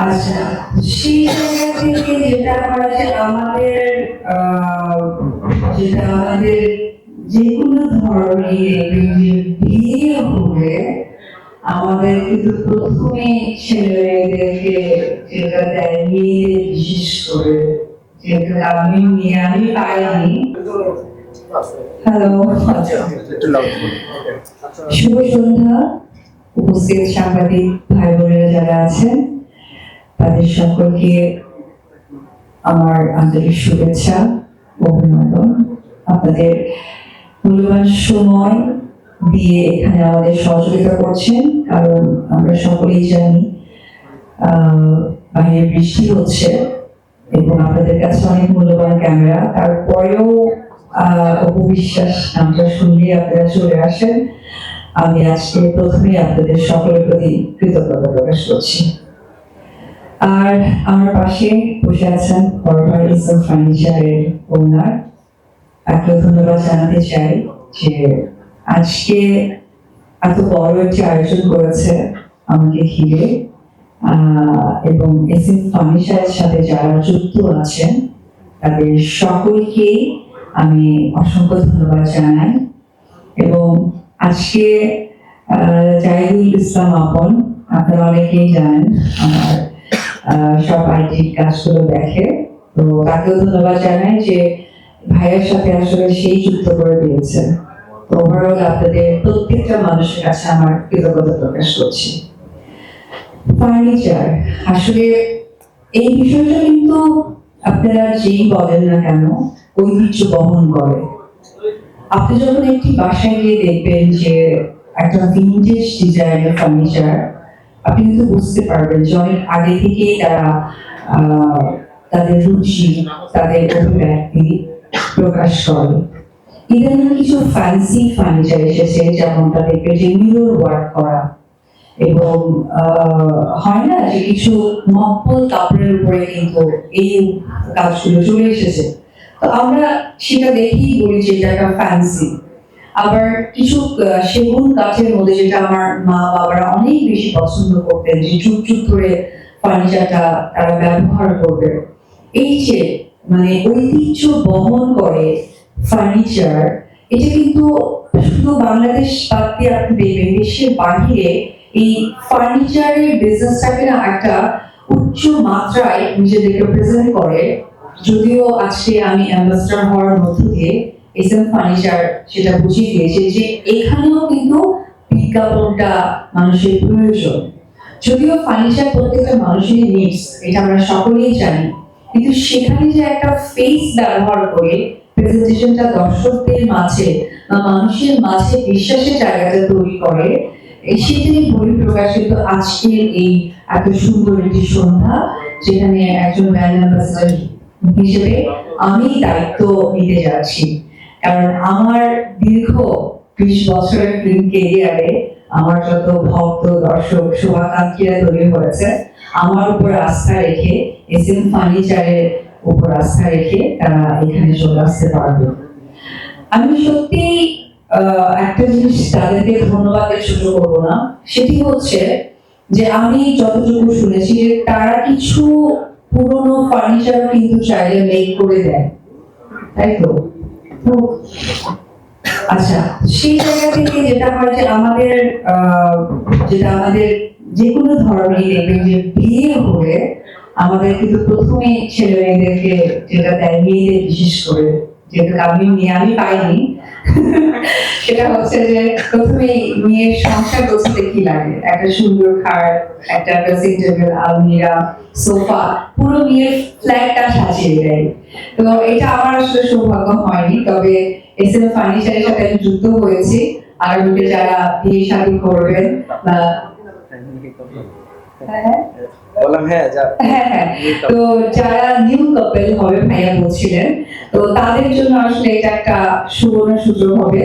আচ্ছা সেই জায়গা থেকে যেটা যে আমাদের যেটা আমাদের যে কোনো ধরনের বিয়ে হলে আমাদের কিন্তু প্রথমে ছেলে মেয়েদেরকে যেটা দেয় মেয়েদের বিশেষ করে যেটা আমি মেয়ে আমি পাইনি। হ্যালো শুভ সন্ধ্যা। উপস্থিত সাংবাদিক ভাই বোনেরা যারা আছেন তাদের সকলকে আমার আন্তরিক শুভেচ্ছা অভিনন্দন। আপনাদের মূল্যবান সময় দিয়ে এখানে আমাদের সহযোগিতা করছেন কারণ আমরা সকলেই জানি বাইরে বৃষ্টি হচ্ছে এবং আপনাদের কাছে অনেক মূল্যবান ক্যামেরা। তারপরেও আহ, অপু বিশ্বাস নামটা শুনলে আপনারা চলে আসেন। আমি আজকে প্রথমে আপনাদের সকলের প্রতি কৃতজ্ঞতা প্রকাশ করছি। আর আমার পাশে বসে আছেন বড়ভাই ইসলাম ফার্নিচারের ওনার তাকেও ধন্যবাদ জানাতে চাই যে আজকে এত বড় একটি আয়োজন করেছে আমাকে ঘিরে। এবং এস এম ফার্নিচারের সাথে যারা যুক্ত আছেন, তাদের সকলকেই আমি অসংখ্য ধন্যবাদ জানাই। এবং আজকে জাহিদুল ইসলাম আপন, আপনারা অনেকেই জানেন আমার সব আইটি কাজগুলো দেখে। তো তাকেও ধন্যবাদ জানাই যে ভাইয়ের সাথে আসলে সেই যুক্ত করে দিয়েছে তো ওভারঅল আপনাদের প্রত্যেকটা মানুষের কাছে আমার কৃতজ্ঞতা প্রকাশ করছি। ফার্নিচার আসলে এই বিষয়টা কিন্তু আপনারা যেই বলেন না কেন, ঐতিহ্য বহন করে। আপনি যখন একটি বাসায় গিয়ে দেখবেন যে একটা ভিনটেজ ডিজাইনের ফার্নিচার আপনি কিন্তু বুঝতে পারবেন যে অনেক আগে থেকেই তারা তাদের রুচি, তাদের অভিব্যক্তি প্রকাশ করে। ইদানিং কিছু ফ্যান্সি ফার্নিচার এসেছে যেমনটা দেখবে যে মিরর ওয়ার্ক করা। এবং হয় না যে কিছু মপ্পল কাপড়ের উপরে কিন্তু এই কাজগুলো চলে এসেছে। তো আমরা সেটা দেখেই বলি যে এটা একটা ফ্যান্সি আবার কিছু সেগুন কাঠের মধ্যে যেটা আমার মা বাবারা অনেক বেশি পছন্দ করতেন, যে চুপ চুপ করে ফার্নিচারটা তারা ব্যবহার করবে। এই যে মানে ঐতিহ্য বহন করে ফার্নিচার এটা কিন্তু শুধু বাংলাদেশ বাদ দিয়ে আপনি দেখবেন দেশের বাহিরে এই ফার্নিচারের বিজনেসটাকে না একটা উচ্চ মাত্রায় নিজেদেরকে প্রেজেন্ট করে। যদিও আজকে আমি অ্যাম্বাসডার হওয়ার মধ্য দিয়ে এস ফার্নিচার সেটা বুঝিয়ে দিয়েছে যে এখানেও কিন্তু বিজ্ঞাপনটা মানুষের প্রয়োজন। যদিও ফার্নিচার প্রত্যেকটা মানুষেরই নিডস এটা আমরা সকলেই জানি। কিন্তু সেখানে যে একটা ফেস ব্যবহার করে প্রেজেন্টেশনটা দর্শকদের মাঝে বা মানুষের মাঝে বিশ্বাসের জায়গাটা তৈরি করে সেটাই বহিঃপ্রকাশিত আজকের এই এত সুন্দর একটি সন্ধ্যা, যেখানে একজন ব্র্যান্ড অ্যাম্বাসেডর হিসেবে আমি দায়িত্ব নিতে যাচ্ছি। কারণ আমার দীর্ঘ বিশ বছরের ফিল্ম কেরিয়ারে আমার যত ভক্ত, দর্শক, শুভাকাঙ্ক্ষীরা তৈরি হয়েছে, আমার উপর আস্থা রেখে এস এম ফার্নিচারের উপর আস্থা রেখে তারা এখানে চলে আসতে পারবে আমি সত্যি একটা জিনিস তাদেরকে ধন্যবাদের শুরু করব না, সেটি হচ্ছে যে আমি যতটুকু শুনেছি যে তারা কিছু পুরনো ফার্নিচার কিন্তু চাইলে মেক করে দেয়। তাই তো? আচ্ছা সেই জায়গা থেকে যেটা হয় যে আমাদের যেটা আমাদের যে কোনো ধরনের যে বিয়ে হলে আমাদের কিন্তু প্রথমে ছেলে মেয়েদেরকে যেটা দেয়, মেয়েদের বিশেষ করে, যেটা আমি আমি পাইনি। সেটা হচ্ছে যে প্রথমে মেয়ের সংসার গোছাতে কি লাগে? একটা সুন্দর খাট, একটা ড্রেসিং টেবিল আলমিরা, সোফা, পুরো বিয়ের ফ্ল্যাটটা সাজিয়ে দেয়। তো এটা আমার আসলে সৌভাগ্য হয়নি, তবে এস এম ফার্নিচারের সাথে আমি যুক্ত হয়েছি। আগামীতে যারা বিয়ে শাদী করবেন বা হ্যাঁ। হ্যাঁ হ্যাঁ তো যারা নিউ কাপল হবে, ভাইয়া বলছিলেন, তো তাদের জন্য আসলে এটা একটা সুবর্ণ সুযোগ হবে।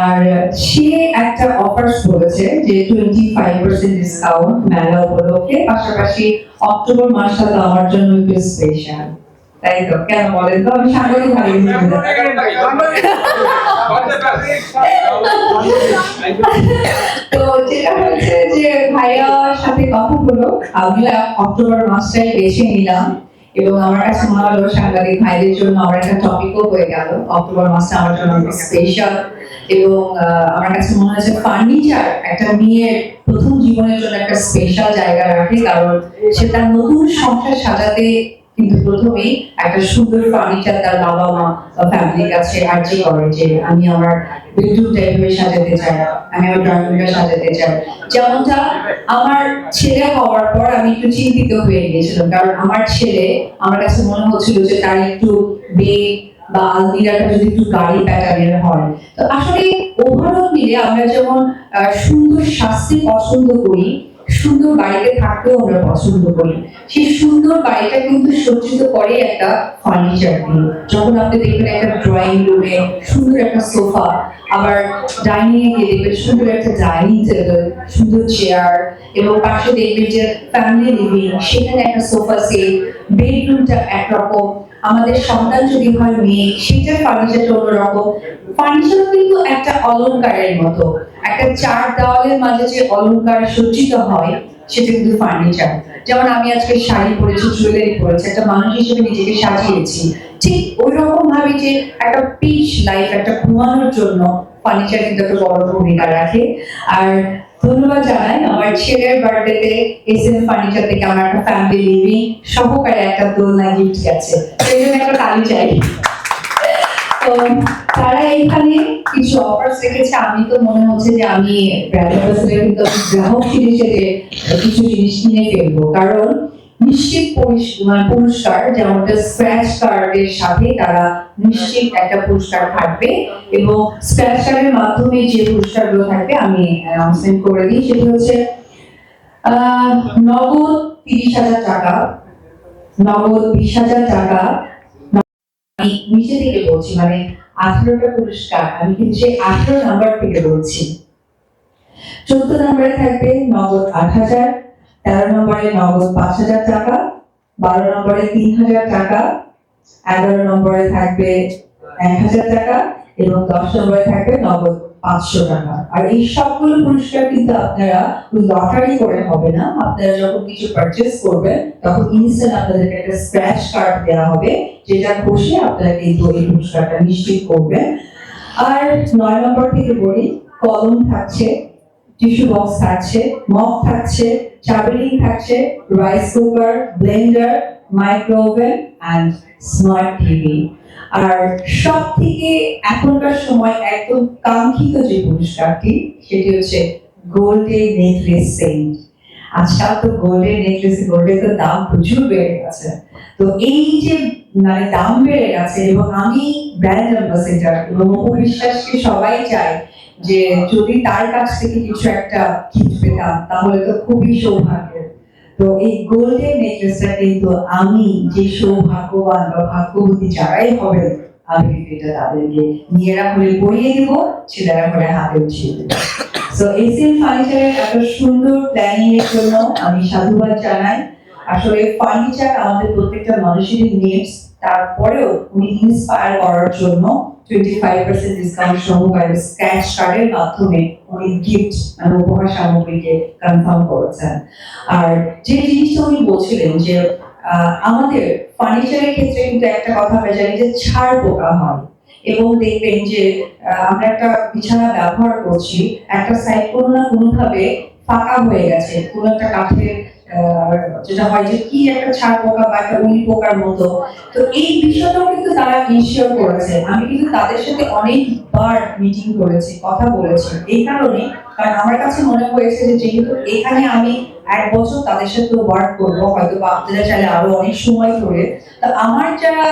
আর সে একটা অফার্স বলেছে যে টোয়েন্টি ফাইভ পার্সেন্ট ডিসকাউন্ট মেলা উপলক্ষে, পাশাপাশি অক্টোবর মাসটা তো আমার জন্য একটু স্পেশাল তাই তো? কেন বলেন তো? আমি তো যেটা হচ্ছে যে ভাইয়ার সাথে কথা হলো, আমি অক্টোবর মাসটাই বেছে নিলাম এবং আমার কাছে মনে হলো সাংবাদিক ভাইদের জন্য আমার একটা টপিকও হয়ে গেল। অক্টোবর মাসটা আমার জন্য স্পেশাল এবং আমার কাছে মনে হচ্ছে ফার্নিচার একটা মেয়ের প্রথম জীবনের জন্য একটা স্পেশাল জায়গা রাখে, কারণ সে তার নতুন সংসার সাজাতে কিন্তু প্রথমেই একটা সুন্দর ফার্নিচার তার বাবা মা বা ফ্যামিলির কাছে আর্জি করে যে আমি আমার বেডরুমটা এভাবে সাজাতে চাই, আমি আমার ড্রয়িং রুমটা সাজাতে চাই। যেমনটা আমার ছেলে হওয়ার পর আমি একটু চিন্তিত হয়ে গিয়েছিলাম, কারণ আমার ছেলে, আমার কাছে মনে হচ্ছিল যে তার একটু বেগ বা আলমিরাটা যদি একটু গাড়ি প্যাটার্নের হয়। তো আসলে ওভারঅল মিলে আমরা যেমন সুন্দর স্বাস্থ্য পছন্দ করি সুন্দর বাড়িতে থাকতেও আমরা পছন্দ করি। সেই সুন্দর বাড়িটা কিন্তু সজ্জিত করে একটা ফার্নিচার দিয়ে। যখন আপনি দেখবেন একটা ড্রয়িং রুমে সুন্দর একটা সোফা আবার ডাইনিং এ গিয়ে দেখবেন সুন্দর একটা ডাইনিং টেবিল সুন্দর চেয়ার এবং পাশে দেখবেন যে ফ্যামিলি লিভিং সেখানে একটা সোফা সেট বেডরুমটা একরকম। আমাদের সন্তান যদি হয় মেয়ে, সেটার ফার্নিচারটা অন্যরকম। ফার্নিচার কিন্তু একটা অলংকারের মতো। একটা চার দেওয়ালের মাঝে যে অলংকার সজ্জিত হয়, সেটা কিন্তু ফার্নিচার যেমন আমি আজকে শাড়ি পরেছি জুয়েলারি পরেছি, একটা মানুষ হিসেবে নিজেকে সাজিয়েছি। ঠিক ওই রকম ভাবে যে একটা পিচ লাইফ একটা ঘুমানোর জন্য ফার্নিচার কিন্তু একটা বড় ভূমিকা রাখে। আর ধন্যবাদ জানাই আমার ছেলের বার্থডেতে এস এম ফার্নিচার থেকে আমার একটা ফ্যামিলি লিভিং সহকারে একটা দোলনা গিফট গেছে। সেই জন্য একটা তালি চাই। তো তারা এখানে কিছু অফার্স রেখেছে। আমি তো মনে হচ্ছে যে আমি গ্রাহক হিসেবে কিছু জিনিস কিনে ফেলব। কারণ নিশ্চিত পুরস্কার যেমন স্ক্র্যাচ কার্ডের সাথে তারা নিশ্চিত একটা পুরস্কার থাকবে এবং স্ক্র্যাচ কার্ডের মাধ্যমে যে পুরস্কারগুলো থাকবে আমি অ্যানাউন্সমেন্ট করে দিই। সেটা হচ্ছে নগদ তিরিশ হাজার টাকা, নগদ বিশ হাজার টাকা আমি নিচে থেকে বলছি মানে আঠারোটা পুরস্কার, আমি কিন্তু সেই আঠারো নাম্বার থেকে বলছি। চোদ্দ নম্বরে থাকবে নগদ আট হাজার, তেরো নম্বরে নগদ পাঁচ হাজার টাকা, বারো নম্বরে তিন হাজার টাকা, এগারো নম্বরে থাকবে এক হাজার টাকা, এবং দশ নম্বরে থাকবে নগদ পাঁচশো টাকা। আর এই সবগুলো পুরস্কার কিন্তু আপনারা লটারি করে হবে না। আপনারা যখন কিছু পারচেস করবেন, তখন ইনস্ট্যান্ট আপনাদেরকে একটা স্ক্র্যাচ কার্ড দেওয়া হবে, যেটা বসে আপনারা কিন্তু এই পুরস্কারটা নিশ্চিত করবেন। আর নয় নম্বর থেকে বলি, কলম থাকছে টিস্যু বক্স থাকছে মগ থাকছে চাবেলিং থাকছে rice cooker blender micro oven and smart TV আর সব থেকে এখনকার সময় একদম কাঙ্ক্ষিত যে পুরস্কারটি, সেটি হচ্ছে গোল্ডেন নেকলেস সেন্ট আজকাল তো গোল্ডেন নেকলেস গোল্ডের তো দাম প্রচুর বেড়ে গেছে। তো এই যে মানে দাম বেড়ে গেছে এবং আমি ব্র্যান্ড অ্যাম্বাসেডার এবং অপবিশ্বাসকে সবাই চায় যে যদি তার কাছ থেকে কিছু একটা গিফট পেতাম, তাহলে তো খুবই সৌভাগ্যের। তো এই গোল্ডেন নেকলেসটা কিন্তু আমি যে সৌভাগ্যবান বা ভাগ্যবতী যারাই হবে, আমি এটা তাদেরকে পরিয়ে দিব, ছেলেরা হাতে উঠিয়ে ফার্নিচারের এত সুন্দর প্ল্যানিং এর জন্য আমি সাধুবাদ জানাই। আসলে ফার্নিচার আমাদের প্রত্যেকটা মানুষেরই নিডস তারপরেও উনি ইন্সপায়ার করার জন্য টোয়েন্টি মাধ্যমে উনি গিফট মানে উপহার সামগ্রীকে কনফার্ম করেছেন। আর যে জিনিসটা উনি বলছিলেন যে আমাদের ফার্নিচারের ক্ষেত্রে কিন্তু একটা কথা আমরা জানি যে ছাড় পোকা হয়। এবং দেখবেন যে আমরা একটা বিছানা ব্যবহার করছি, একটা সাইড কোনো না কোনো ভাবে ফাঁকা হয়ে গেছে, কোনো একটা কাঠের যেটা হয় যে কি একটা ছাড় পোকা বা একটা পোকার মতো। তো এই বিষয়টাও কিন্তু তারা ইনশিওর করেছে। আমি কিন্তু তাদের সাথে অনেকবার মিটিং করেছি, কথা বলেছি। এই কারণে, কারণ আমার কাছে মনে হয়েছে যে যেহেতু এখানে আমি এক বছর তাদের সাথে ওয়ার্ক করব, হয়তো বা আপনারা চাইলে আরও অনেক সময় ধরে। তা আমার যারা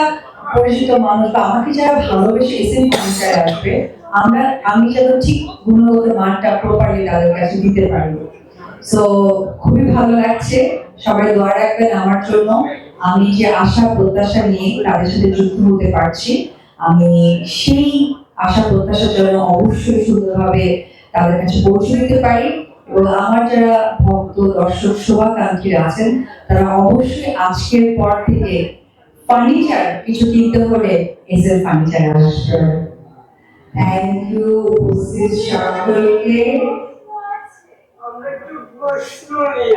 পরিচিত মানুষ বা আমাকে যারা ভালোবেসে এসে ফার্নিচারে আসবে, আমরা, আমি যেন ঠিক গুণগত মানটা প্রপারলি তাদের কাছে দিতে পারি। তো খুবই ভালো লাগছে। সবাই দোয়া রাখবেন আমার জন্য। আমি যে আশা, প্রত্যাশা নিয়ে তাদের সাথে যুক্ত হতে পারছি, আমি সেই আশা, প্রত্যাশার জন্য অবশ্যই সুন্দরভাবে তাদের কাছে পৌঁছে দিতে পারি এবং আমার যারা ভক্ত, দর্শক শুভাকাঙ্ক্ষীরা আছেন, তারা অবশ্যই আজকের পর থেকে ফার্নিচার কিছু কিনতে হলে এসএল ফার্নিচার আসবে থ্যাংক ইউ সকলকে। প্রশ্ন নেই।